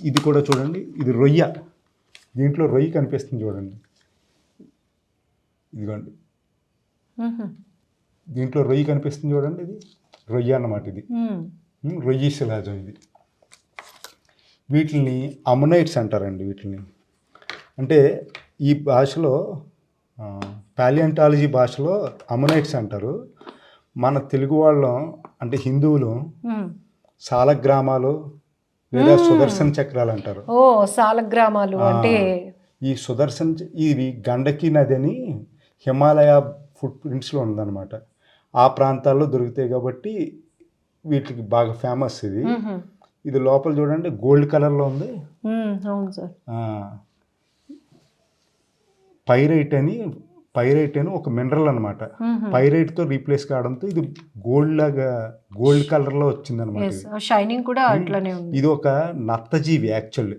ఇది కూడా చూడండి ఇది రొయ్య. దీంట్లో రొయ్య కనిపిస్తుంది చూడండి. ఇదిగోండి. దీంట్లో రొయ్య కనిపిస్తుంది చూడండి ఇది. రొయ్య అన్నమాట ఇది. రొయ్యి శిలాజం ఇది. వీటిని అమనైట్స్ అంటారండి వీటిని అంటే ఈ భాషలో పాలియంటాలజీ భాషలో అమనైట్స్ అంటారు. మన తెలుగు వాళ్ళం అంటే హిందువులు మ్. సాలగ్రామాలు లేదా సుదర్శన చక్రాలు అంటారు. ఓ సాలగ్రామాలు అంటే? ఈ సుదర్శన్ ఇది గండకి నది అని హిమాలయ ఫుట్ ప్రింట్స్లో ఉందన్నమాట. ఆ ప్రాంతాల్లో దొరుకుతాయి కాబట్టి వీటికి బాగా ఫేమస్ ఇది. ఇది లోపల చూడండి గోల్డ్ కలర్లో ఉంది. అవును సార్. పైరైట్ అని పైరైట్ అని ఒక మినరల్ అనమాట. పైరైట్తో రీప్లేస్ కావడంతో ఇది గోల్డ్ లాగా గోల్డ్ కలర్లో షైనింగ్ కూడా అట్లానే ఉంది. ఇది ఒక నత్తజీవి యాక్చువల్లీ